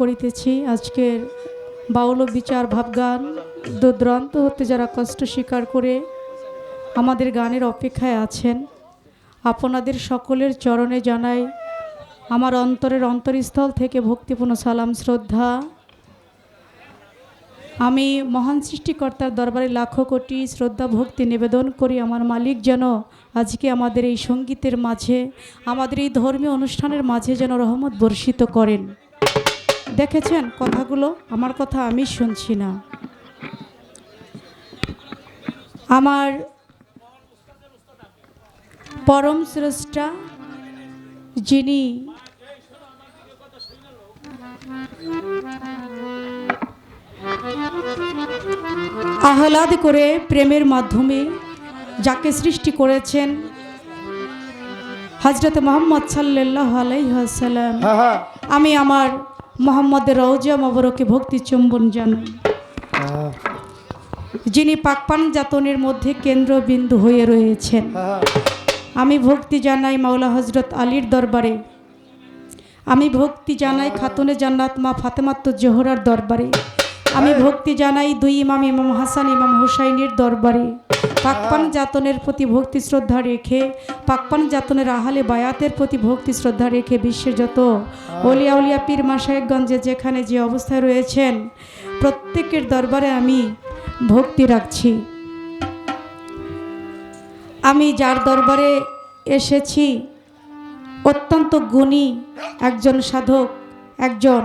করিতেছি। আজকের বাউল বিচার ভাবগান দুর্দ্রান্ত হতে যারা কষ্ট স্বীকার করে আমাদের গানের অপেক্ষায় আছেন, আপনাদের সকলের চরণে জানাই আমার অন্তরের অন্তরস্থল থেকে ভক্তিপূর্ণ সালাম, শ্রদ্ধা। আমি মহান সৃষ্টিকর্তার দরবারে লাখো কোটি শ্রদ্ধা, ভক্তি নিবেদন করি। আমার মালিক যেন আজকে আমাদের এই সঙ্গীতের মাঝে, আমাদের এই ধর্মীয় অনুষ্ঠানের মাঝে যেন রহমত বর্ষিত করেন। দেখেছেন কথাগুলো? আমার কথা আমি শুনছি না। আমার পরম স্রষ্টা যিনি আহ্লাদ করে প্রেমের মাধ্যমে যাকে সৃষ্টি করেছেন হজরত মোহাম্মদ সাল্লাহ আলাইসাল্লাম হ্যাঁ হ্যাঁ। আমি আমার মোহাম্মদের রৌজা মবরকে ভক্তি চুম্বন জানাই যিনি পাকপান জাতনের মধ্যে কেন্দ্রবিন্দু হয়ে রয়েছেন। আমি ভক্তি জানাই মাওলা হজরত আলীর দরবারে। আমি ভক্তি জানাই খাতুনে জান্নাত মা ফাতেমাত্ত জোহরার দরবারে। আমি ভক্তি জানাই দুই ইমাম ইমাম হাসান, ইমাম হুসাইনের দরবারে। পাকপান জাতনের প্রতি ভক্তি শ্রদ্ধা রেখে পাকপান জাতনের আহালে বায়াতের প্রতি ভক্তি শ্রদ্ধা রেখে বিশ্বের যত অলিয়া উলিয়া পীর মাসায়েকগঞ্জে যেখানে যে অবস্থায় রয়েছেন, প্রত্যেকের দরবারে আমি ভক্তি রাখছি। আমি যার দরবারে এসেছি, অত্যন্ত গুণী একজন সাধক, একজন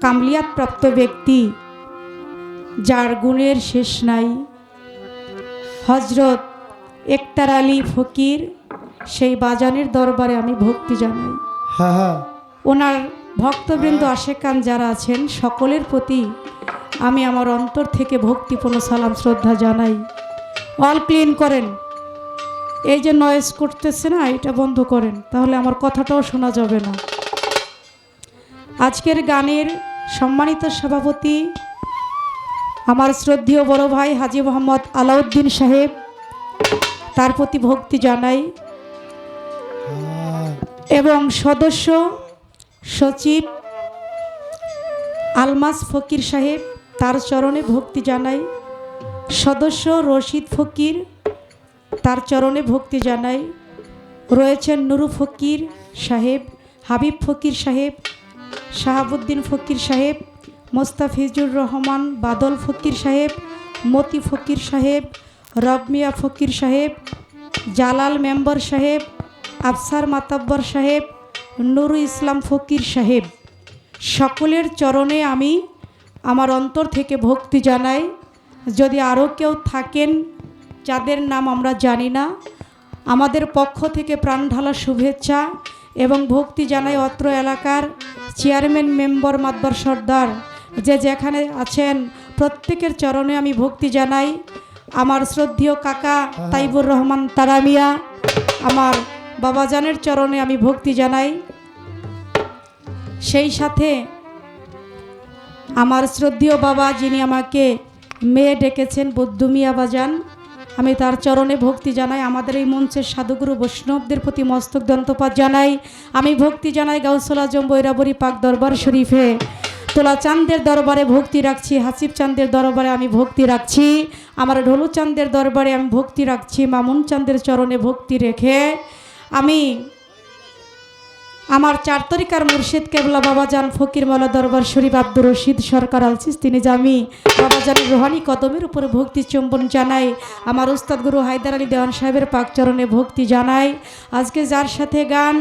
কামলিয়াত প্রাপ্ত ব্যক্তি, যার গুণের শেষ নাই। হজরত একতার আলী ফকির সেই বাজানের দরবারে আমি ভক্তি জানাই। ওনার ভক্তবৃন্দ আশেকান যারা আছেন সকলের প্রতি আমি আমার অন্তর থেকে ভক্তিপূর্ণ সালাম শ্রদ্ধা জানাই। অল ক্লিন করেন। এই যে নয়েজ করতেছে না এটা বন্ধ করেন। তাহলে আমার কথাটাও শোনা যাবে না। আজকের গানের সম্মানিত সভাপতি আমার শ্রদ্ধেয় বড় ভাই হাজি মোহাম্মদ আলাউদ্দিন সাহেব, তার প্রতি ভক্তি জানাই। এবং সদস্য সচিব আলমাস ফকির সাহেব, তার চরণে ভক্তি জানাই। সদস্য রশিদ ফকির, তার চরণে ভক্তি জানাই। রয়েছেন নুরু ফকির সাহেব, হাবিব ফকির সাহেব, শাহাবুদ্দিন ফকির সাহেব মোস্তাফিজুর রহমান, বাদল ফকির সাহেব, মতি ফকির সাহেব, রবমিয়া ফকির সাহেব, জালাল মেম্বার সাহেব, আফসার মাতাব্বর সাহেব নুরু ইসলাম ফকির সাহেব। সকলের চরণে আমি আমার অন্তর থেকে ভক্তি জানাই। যদি আরও কেউ থাকেন যাদের নাম আমরা জানি না, আমাদের পক্ষ থেকে প্রাণ ঢালা শুভেচ্ছা এবং ভক্তি জানাই অত্র এলাকার চেয়ারম্যান মেম্বার মাতবার সর্দার যে যেখানে আছেন প্রত্যেকের চরণে আমি ভক্তি জানাই। আমার শ্রদ্ধেয় কাকা তাইবুর রহমান তারামিয়া আমার বাবাজানের চরণে আমি ভক্তি জানাই। সেই সাথে আমার শ্রদ্ধেয় বাবা যিনি আমাকে মেয়ে ডেকেছেন বৌদ্ধমিয়া বাজান আমি তার চরণে ভক্তি জানাই। আমাদের এই মঞ্চের সাধুগুরু বৈষ্ণবদের প্রতি মস্তক দন্তপাত জানাই। আমি ভক্তি জানাই গাউসল আজম বৈরাবরী পাক দরবার শরীফে। তোলা চাঁদের দরবারে ভক্তি রাখছি, হাসিব চাঁদের দরবারে আমি ভক্তি রাখছি, আমার ঢোলু চাঁদের দরবারে আমি ভক্তি রাখছি, মামুন চাঁদের চরণে ভক্তি রেখে আমি আমার চার তরিকার মুর্শিদ কেবলা বাবা বাবাজান ফকির মালা দরবার শরীফ আব্দুর রশিদ সরকার আলসিস, তিনি জামি বাবাজানের রোহানি কদমের উপরে ভক্তি চুম্বন জানাই, আমার উস্তাদ গুরু হায়দার আলী দেওয়ান সাহেবের পাকচরণে ভক্তি জানাই, আজকে যার সাথে গান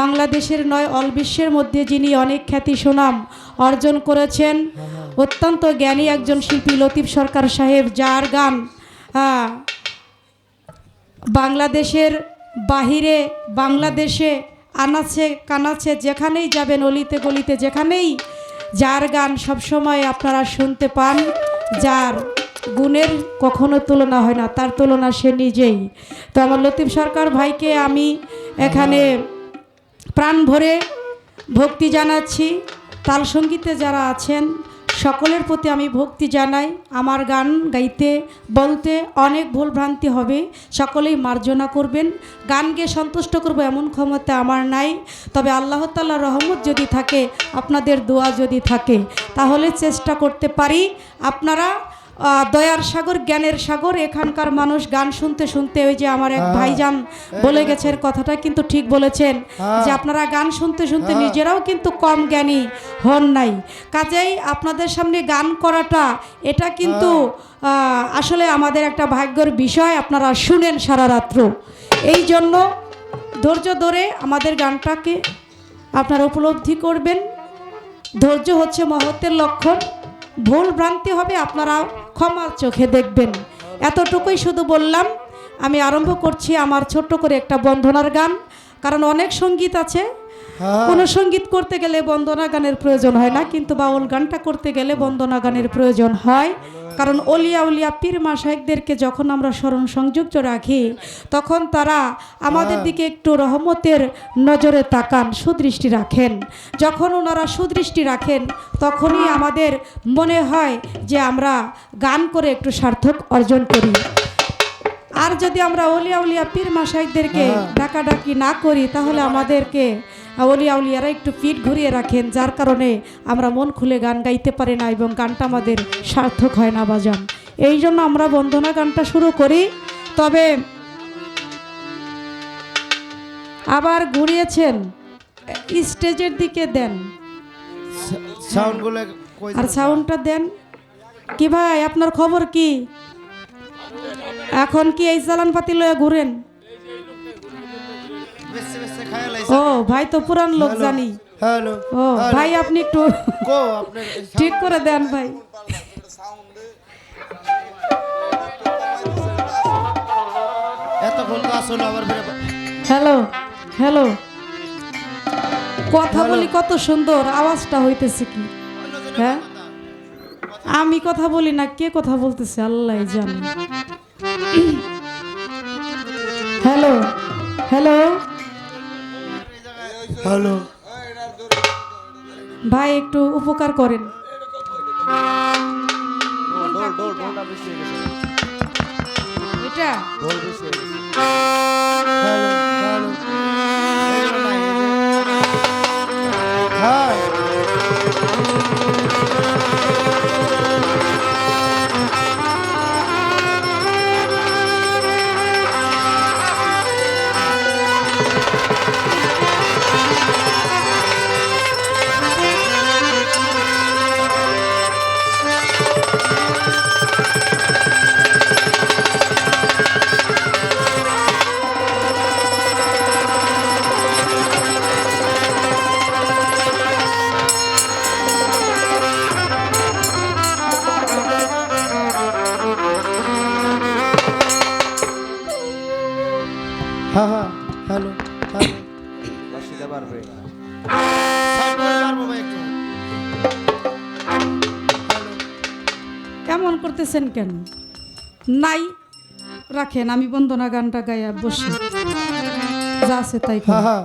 বাংলাদেশের নয়, অল বিশ্বের মধ্যে যিনি অনেক খ্যাতি সুনাম অর্জন করেছেন, অত্যন্ত জ্ঞানী একজন শিল্পী লতিফ সরকার সাহেব, যার গান বাংলাদেশের বাহিরে, বাংলাদেশে আনাছে কানাছে যেখানেই যাবেন, অলিতে গলিতে যেখানেই, যার গান সবসময় আপনারা শুনতে পান, যার গুণের কখনো তুলনা হয় না, তার তুলনা সে নিজেই। তো আমার লতিফ সরকার ভাইকে আমি এখানে প্রাণ ভরে ভক্তি জানাচ্ছি। তাল সঙ্গীতে যারা আছেন, সকলের প্রতি আমি ভক্তি জানাই। আমার গান গাইতে, বলতে অনেক ভুল ভ্রান্তি হবে, সকলেই মার্জনা করবেন। গান গেয়ে সন্তুষ্ট করব এমন ক্ষমতা আমার নাই। তবে আল্লাহ তাল্লাহ রহমত যদি থাকে, আপনাদের দোয়া যদি থাকে, তাহলে চেষ্টা করতে পারি। আপনারা দয়ার সাগর জ্ঞানের সাগর এখানকার মানুষ গান শুনতে শুনতে ওই যে আমার এক হ্যাঁ। ভাইজান বলে গেছেন কথাটা কিন্তু ঠিক বলেছেন হ্যাঁ। যে আপনারা গান শুনতে শুনতে হ্যাঁ। নিজেরাও কিন্তু কম জ্ঞানী হন নাই কাজেই আপনাদের সামনে গান করাটা এটা কিন্তু আসলে আমাদের একটা ভাগ্যর বিষয় আপনারা শুনেন সারা রাত্র এই জন্য ধৈর্য ধরে আমাদের গানটাকে আপনারা উপলব্ধি করবেন ধৈর্য হচ্ছে মহত্বের লক্ষণ ভুল ভ্রান্তি হবে আপনারা ক্ষমার চোখে দেখবেন। এতটুকুই শুধু বললাম, আমি আরম্ভ করছি আমার ছোট্ট করে একটা বন্ধনার গান, কারণ অনেক সংগীত আছে। কোনো সংগীত করতে গেলে বন্দনা গানের প্রয়োজন হয় না কিন্তু বাউল গানটা করতে গেলে বন্দনা গানের প্রয়োজন হয়। কারণ অলিয়া উলিয়া পীর মাসাইকদেরকে যখন আমরা স্মরণ সংযুক্ত রাখি তখন তারা আমাদের দিকে একটু রহমতের নজরে তাকান সুদৃষ্টি রাখেন। যখন ওনারা সুদৃষ্টি রাখেন তখনই আমাদের মনে হয় যে আমরা গান করে একটু সার্থক অর্জন করি। আর যদি আমরা অলিয়া উলিয়া পীর মাসাইকদেরকে হ্যাঁ। ডাকাডাকি না করি তাহলে আমাদেরকে অলিয়া উলিয়ারা একটু পিঠ ঘুরিয়ে রাখেন যার কারণে আমরা মন খুলে গান গাইতে পারি না এবং গানটা আমাদের সার্থক হয় না বাজান। এই জন্য আমরা বন্দনা গানটা শুরু করি তবে আবার ঘুরিয়েছেন স্টেজের দিকে দেন। আর সাউন্ডটা দেন। কি ভাই আপনার খবর কি? এখন কি এই চালান পাতি লয়ে ঘুরেন? ও ভাই তো পুরান লোক জানি। হ্যালো ও ভাই আপনি একটু ঠিক করে দেন ভাই। এতক্ষণ তো আসলে আবার হ্যালো হ্যালো। কথা বলি কত সুন্দর আওয়াজটা হইতেছে কি? হ্যাঁ? আমি কথা বলি না কে কথা বলতেছে? আল্লাহ জানে। Hello hello. হ্যালো ভাই একটু উপকার করেন। এটা? কেমন কেন? নাই রাখেন আমি বন্দনা গানটা গাইয়া বসি। যা আছে তাই হ্যাঁ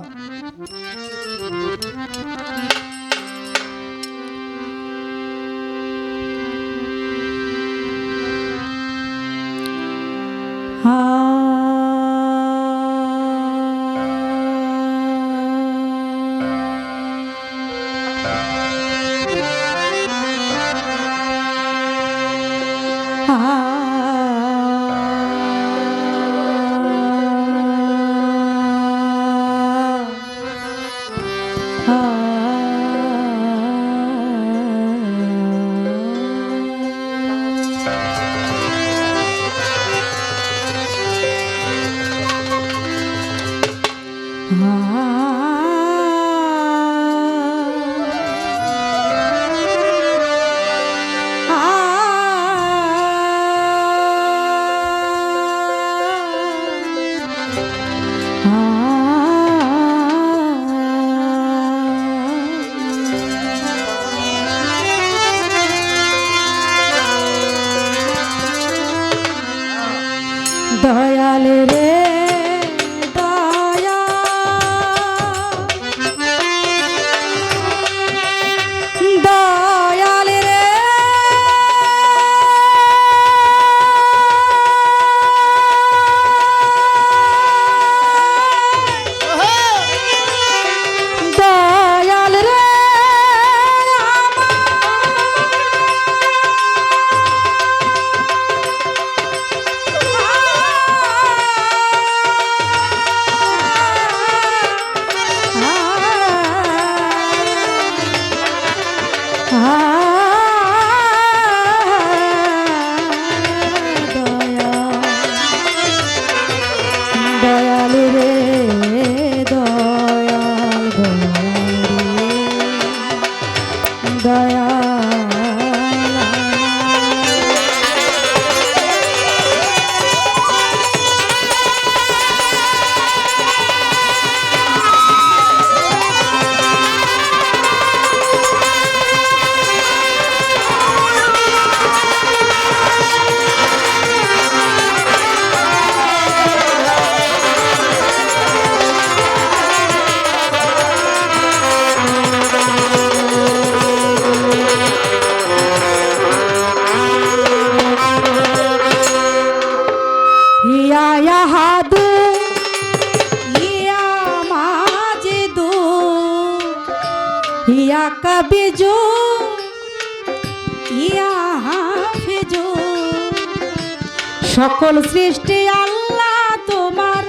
সকল সৃষ্টি আল্লাহ তোমার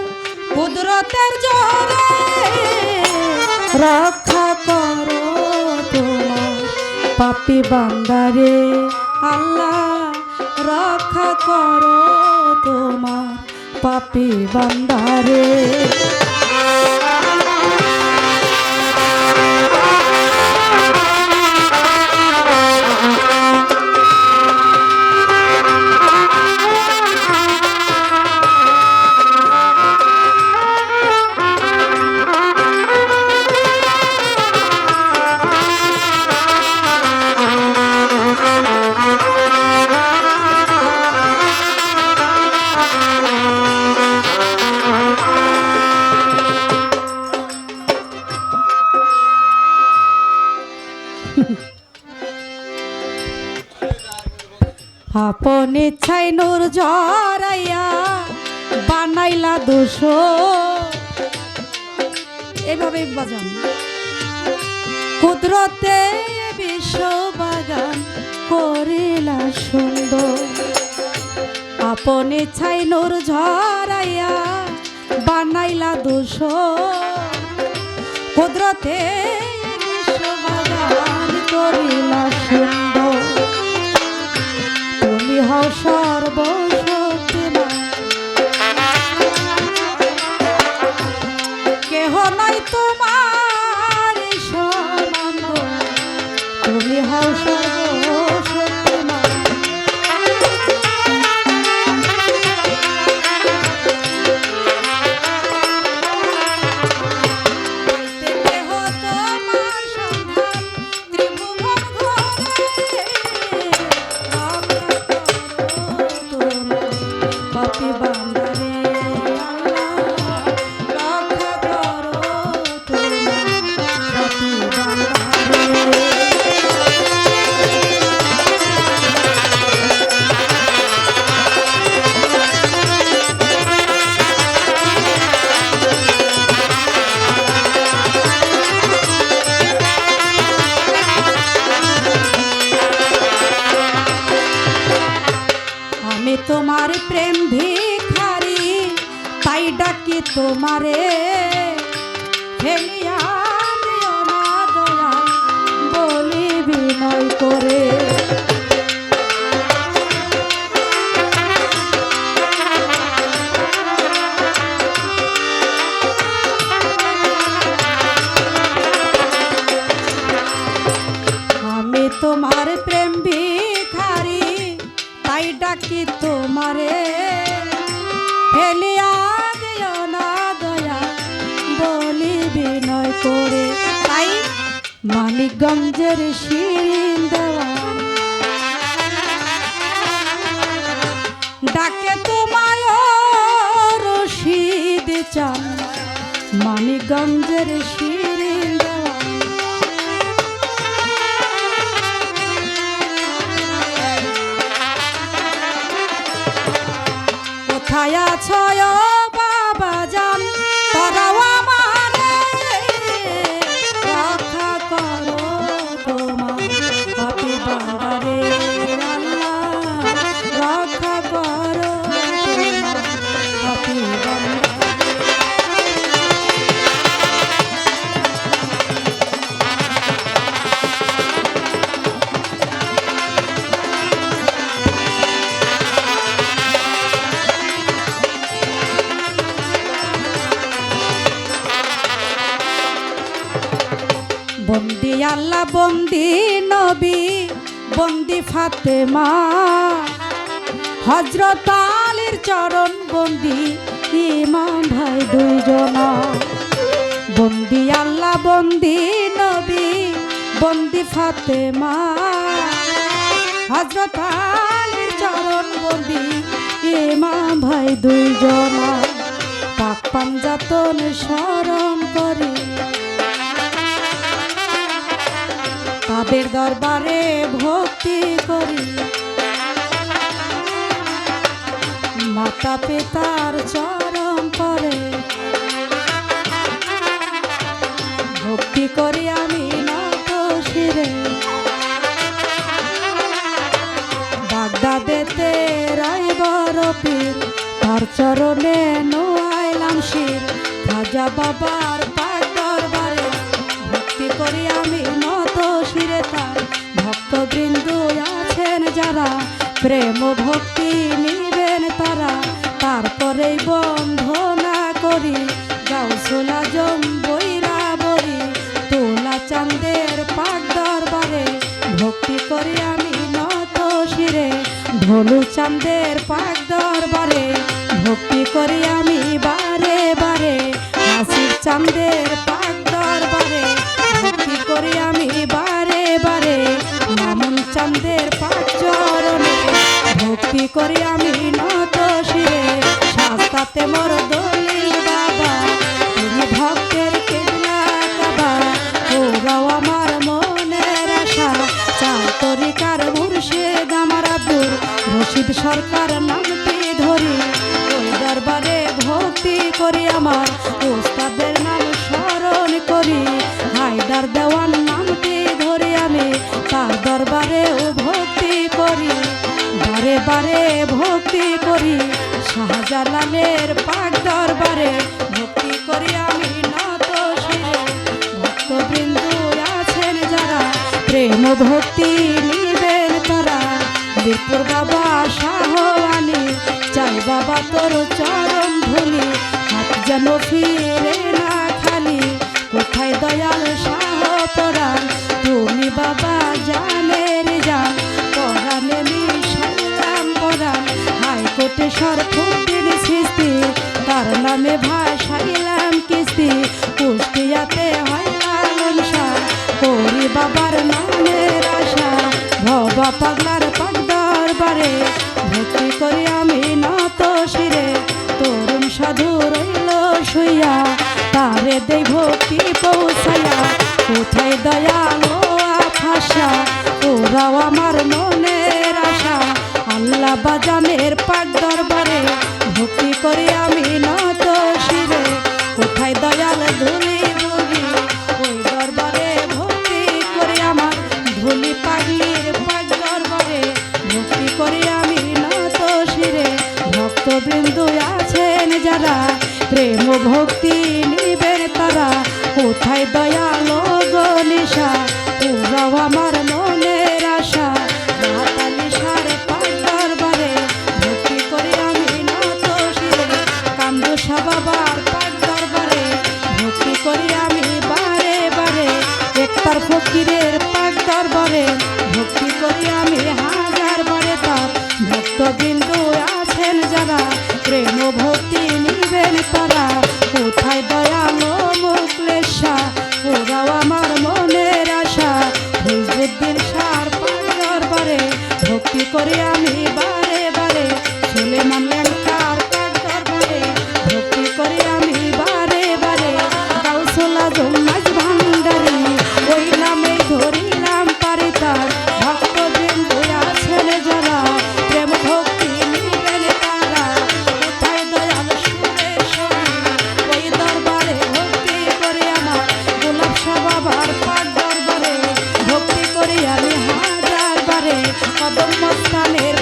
কুদরতের জোরে। রক্ষা করো তোমার পাপি বান্দারে। আল্লাহ, রক্ষা করো তোমার পাপি বান্দারে। আপন ইচ্ছাই নূর জরাইয়া বানাইলা দোষ। এভাবে বাজান। কুদরতে বিশ্ব বাগান করিলা সুন্দর। আপন ইচ্ছাই নূর ঝরাইয়া বানাইলা দোষ। কুদরতে বিশ্ব বাগান করিলা সুন্দর। তুমি প্রেম ভিখারি, তাই ডাকি তোমারে। ফেলিয়া দিও না দয়া, বলি বিনয় করে। তাই মানিকগঞ্জের শিরিন দেওয়া। ডাকে তোমায় রশিদ চান। মানিকগঞ্জের শিরিন কোথায় বন্দি ফাতেমা হজরত আলীর চরণ বন্দি, ইমাম ভাই দুইজনা। বন্দি আল্লাহ, বন্দি নবী, বন্দি ফাতেমা। হজরত আলীর চরণ বন্দি, ইমাম ভাই দুইজনা। পাক পাঞ্জাতন স্মরণ করি তাদের দরবারে ভক্তি করি। মাতা পিতার চরণ করে ভক্তি করি আমি নত শিরে। বাগদাদেতে রাইবার পীর। তার চরণে নোয়াইলাম শির। খাজা বাবার পাক দরবারে। ভক্তি করি আমি নত শিরে তার। ভক্তবৃন্দ আছেন যারা, প্রেম ভক্তি নিবেন তারা। তারপরেই বন্ধনা করি গাউসুল আজম বৈরা বরি তোলা চাঁদের পাক দরবারে, ভক্তি করি আমি নত শিরে। ঢোলু চাঁদের পাক দরবারে, ভক্তি করি আমি বারে বারে। হাসির চাঁদের পাক করি আমি নত শিরে শাস্তাতে মর দলিল বাবা, তুমি ভক্তের কেবলা কাবা ওরাও আমার মনের আশা চার তরিকার মুর্শিদ আমার আব্দুর রশিদ সরকার নামটি ধরি, ওই দরবারে ভক্তি করি আমার। ভক্তি নিবেন তারা। বীরপুর বাবা শাহ চাই বাবা তোর চরণ ধুলি। হাত যেন ফিরে না খালি, কোথায় দয়াল শাহ পরাণ? তুমি বাবা জানের যান পরাণে মিশাইলাম পরাণ। হাইকোর্টে সরফুদ্দিন সৃষ্টি, তার নামে ভাসাইলাম দরবারে ভক্তি করি আমি নত শিরে তরুণ সাধু রইল শুইয়া, তারে দেই ভক্তি পৌঁছাইয়া। কোথায় দয়ালো আশা ওরাও আমার মনের আশা। আল্লাহ বাজানের পাক দরবারে ভক্তি করি আমি ভক্তি আমি হাজার বারে কদম মস্তানের